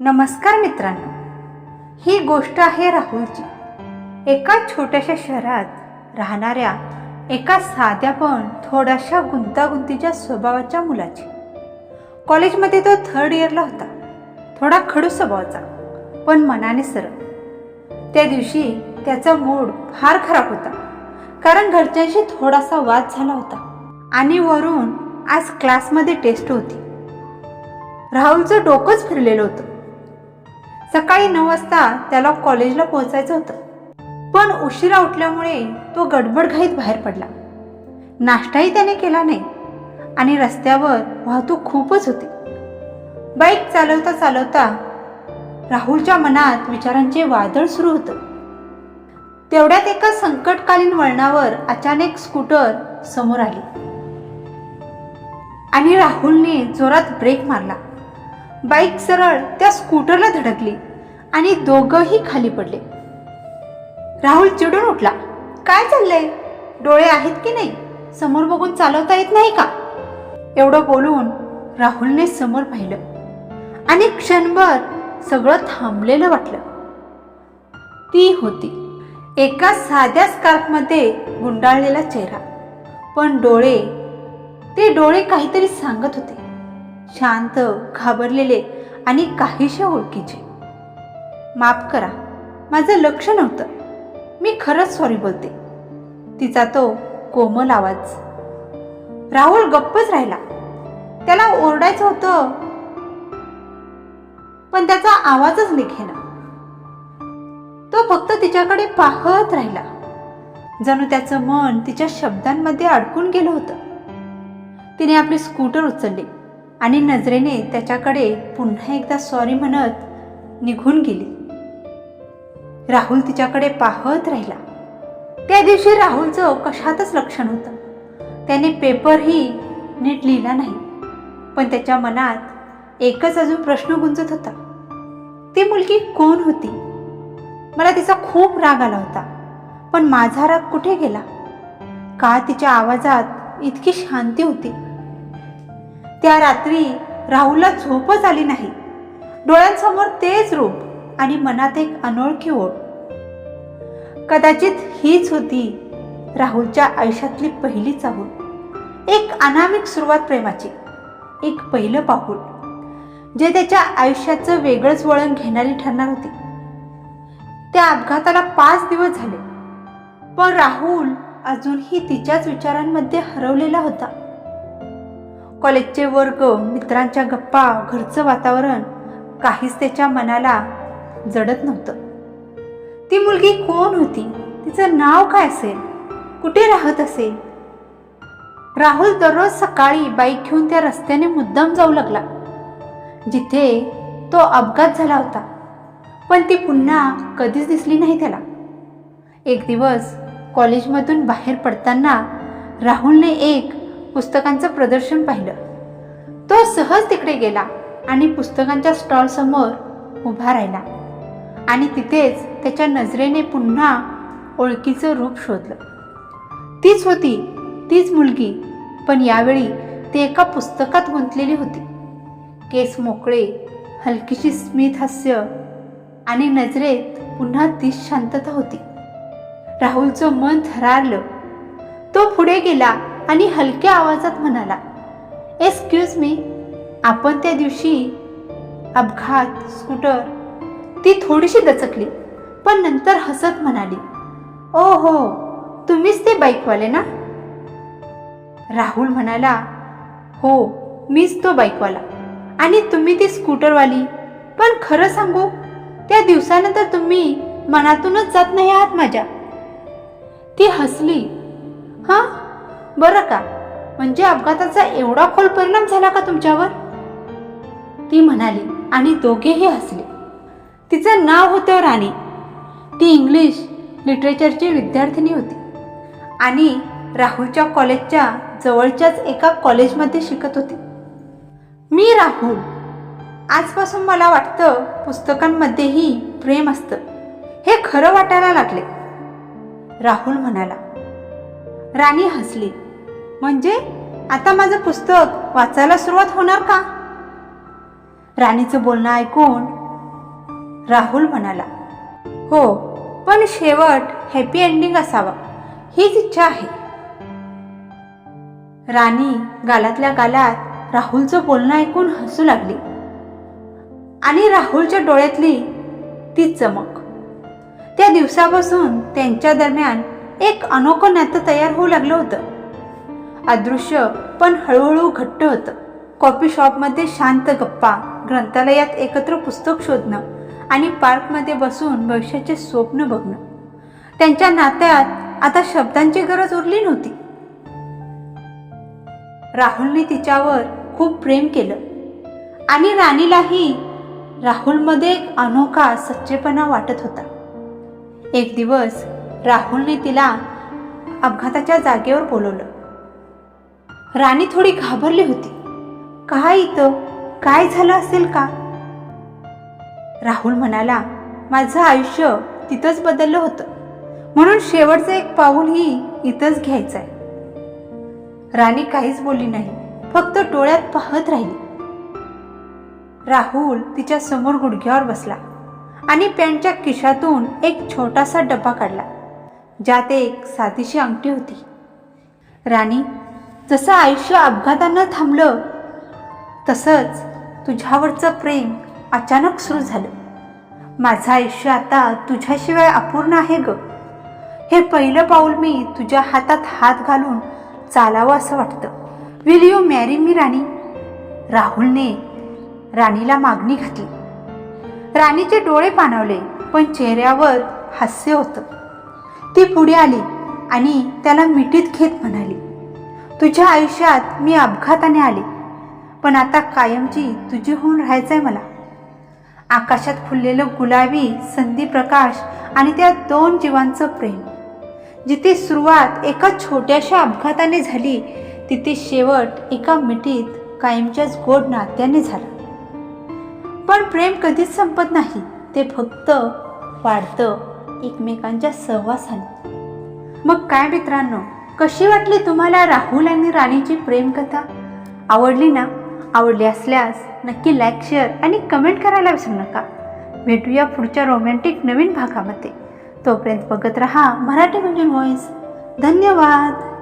नमस्कार मित्रांनो. ही गोष्ट आहे राहुलची. एका छोट्याशा शहरात राहणाऱ्या एका साध्या पण थोड्याशा गुंतागुंतीच्या स्वभावाच्या मुलाची. कॉलेजमध्ये तो थर्ड इयरला होता. थोडा खडू स्वभावाचा पण मनाने सरळ. त्या दिवशी त्याचा मूड फार खराब होता कारण घरच्यांशी थोडासा वाद झाला होता आणि वरून आज क्लासमध्ये टेस्ट होती. राहुलचं डोकंच फिरलेलं होतं. सकाळी नऊ वाजता त्याला कॉलेजला पोहोचायचं होतं. पण उशिरा उठल्यामुळे तो गडबडघाईत बाहेर पडला. नाश्ताही त्याने केला नाही आणि रस्त्यावर वाहतूक खूपच होती. बाईक चालवता चालवता राहुलच्या मनात विचारांचे वादळ सुरू होतं. तेवढ्यात एका संकटकालीन वळणावर अचानक स्कूटर समोर आली. आणि राहुलने जोरात ब्रेक मारला. बाईक सरळ त्या स्कूटरला धडकली आणि दोघंही खाली पडले. राहुल चिडून उठला. काय चाललंय? डोळे आहेत की नाही? समोर बघून चालवता येत नाही का? एवढं बोलून राहुलने समोर पाहिलं आणि क्षणभर सगळं थांबलेलं वाटलं. ती होती. एका साध्या स्कार्फमध्ये गुंडाळलेला चेहरा. पण डोळे ते डोळे काहीतरी सांगत होते. शांत घाबरलेले आणि काहीशे ओळखीचे. माफ करा माझं लक्ष नव्हतं. मी खरंच सॉरी बोलते. तिचा तो कोमल आवाज. राहुल गप्पच राहिला. त्याला ओरडायचं होतं. पण त्याचा आवाजच निघेना. तो फक्त तिच्याकडे पाहत राहिला. जणू त्याचं मन तिच्या शब्दांमध्ये अडकून गेलं होतं. तिने आपली स्कूटर उचलली. आणि नजरेने त्याच्याकडे पुन्हा एकदा सॉरी म्हणत निघून गेली. राहुल तिच्याकडे पाहत राहिला. त्या दिवशी राहुलचं कशातच लक्ष नव्हतं त्याने पेपरही नीट लिहिला नाही. पण त्याच्या मनात एकच अजून प्रश्न गुंजत होता. ती मुलगी कोण होती? मला तिचा खूप राग आला होता. पण माझा राग कुठे गेला? का तिच्या आवाजात इतकी शांती होती? त्या रात्री राहुलला झोपच आली नाही. डोळ्यांसमोर तेच रूप आणि मनात एक अनोळखी ओढ. कदाचित हीच होती राहुलच्या आयुष्यातली पहिली चाहूल. एक अनामिक सुरुवात प्रेमाची. एक पहिलं पाऊल. जे त्याच्या आयुष्याचं वेगळंच वळण घेणारी ठरणार होती. त्या अपघाताला पाच दिवस झाले. पण राहुल अजूनही तिच्याच विचारांमध्ये हरवलेला होता. कॉलेजचे वर्ग मित्रांच्या गप्पा घरचं वातावरण काहीच त्याच्या मनाला जडत नव्हतं. ती मुलगी कोण होती? तिचं नाव काय असेल? कुठे राहत असेल? राहुल दररोज सकाळी बाईक घेऊन त्या रस्त्याने मुद्दाम जाऊ लागला. जिथे तो अपघात झाला होता. पण ती पुन्हा कधीच दिसली नाही त्याला. एक दिवस कॉलेजमधून बाहेर पडताना राहुलने एक पुस्तकांचं प्रदर्शन पाहिलं. तो सहज तिकडे गेला आणि पुस्तकांच्या स्टॉलसमोर उभा राहिला. आणि तिथेच त्याच्या नजरेने पुन्हा ओळखीचं रूप शोधलं. तीच होती तीच मुलगी पण यावेळी ती एका पुस्तकात गुंतलेली होती. केस मोकळे हलकीशी स्मित हास्य आणि नजरेत पुन्हा तीच शांतता होती. राहुलचं मन थरारलं. तो पुढे गेला आणि हलक्या आवाजात म्हणाला एक्सक्यूज मी आपण त्या दिवशी अपघात स्कूटर ती थोडीशी दचकली पण नंतर हसत म्हणाली ओ हो तुम्हीच ते बाईकवाले ना? राहुल म्हणाला हो मीच तो बाईकवाला आणि तुम्ही ती स्कूटरवाली. पण खरं सांगू त्या दिवसानंतर तुम्ही मनातूनच जात नाही आहात माझ्या. ती हसली हां बरं का? म्हणजे अपघाताचा एवढा खोल परिणाम झाला का तुमच्यावर? ती म्हणाली आणि दोघेही हसले. तिचं नाव होतं राणी. ती इंग्लिश लिटरेचरची विद्यार्थिनी होती. आणि राहुलच्या कॉलेजच्या जवळच्याच एका कॉलेजमध्ये शिकत होती. मी राहुल. आजपासून मला वाटतं पुस्तकांमध्येही प्रेम असतं. हे खरं वाटायला लागले. राहुल म्हणाला राणी हसली. म्हणजे आता माझं पुस्तक वाचायला सुरुवात होणार का? राणीचं बोलणं ऐकून राहुल म्हणाला हो पण शेवट हॅपी एंडिंग असावा. हीच इच्छा आहे. राणी गालातल्या गालात राहुलचं बोलणं ऐकून हसू लागली आणि राहुलच्या डोळ्यातली ती चमक. त्या दिवसापासून त्यांच्या दरम्यान एक अनोखं नातं तयार होऊ लागलं होतं. अदृश्य पण हळूहळू घट्ट होतं. कॉफी शॉपमध्ये शांत गप्पा ग्रंथालयात एकत्र पुस्तक शोधणं आणि पार्कमध्ये बसून भविष्याचे स्वप्न बघणं. त्यांच्या नात्यात आता शब्दांची गरज उरली नव्हती. राहुलने तिच्यावर खूप प्रेम केलं. आणि राणीलाही राहुलमध्ये एक अनोखा सच्चेपणा वाटत होता. एक दिवस राहुलने तिला अपघाताच्या जागेवर बोलवलं. राणी थोडी घाबरली होती. काय इथं? काय झालं असेल का? राहुल म्हणाला माझं आयुष्य तिथंच बदललं होतं. म्हणून शेवटचं एक पाऊलही इथंच घ्यायचं आहे राणी काहीच बोलली नाही फक्त डोळ्यात पाहत राहिली. राहुल तिच्या समोर गुडघ्यावर बसला आणि पॅन्टच्या खिशातून एक छोटासा डब्बा काढला ज्यात एक साधीशी अंगठी होती. राणी जसं आयुष्य अपघातानं थांबलं तसंच तुझ्यावरचं प्रेम अचानक सुरू झालं. माझं आयुष्य आता तुझ्याशिवाय अपूर्ण आहे ग. हे पहिलं पाऊल मी तुझ्या हातात हात घालून चालावं असं वाटतं. Will you marry me Rani? राहुलने राणीला मागणी घातली. राणीचे डोळे पाणावले पण चेहऱ्यावर हास्य होतं. ती पुढे आली आणि त्याला मिठीत घेत म्हणाली तुझ्या आयुष्यात मी अपघाताने आले. पण आता कायमची तुझी होऊन राहायचंय मला. आकाशात फुललेलं गुलाबी संधी प्रकाश आणि त्या दोन जीवांचं प्रेम. जिथे सुरुवात एका छोट्याशा अपघाताने झाली तिथे शेवट एका मिठीत कायमच्याच गोड नात्याने झाला. पण प्रेम कधीच संपत नाही ते फक्त वाढतं एकमेकांच्या सहवासाने. मग काय मित्रांनो? कशी वाटली तुम्हाला राहुल आणि राणीची प्रेमकथा? आवडली ना? आवडली असल्यास नक्की लाईक शेअर आणि कमेंट करायला विसरू नका. भेटूया पुढच्या रोमॅन्टिक नवीन भागामध्ये. तोपर्यंत बघत रहा मराठी म्हणजे व्हॉइस धन्यवाद!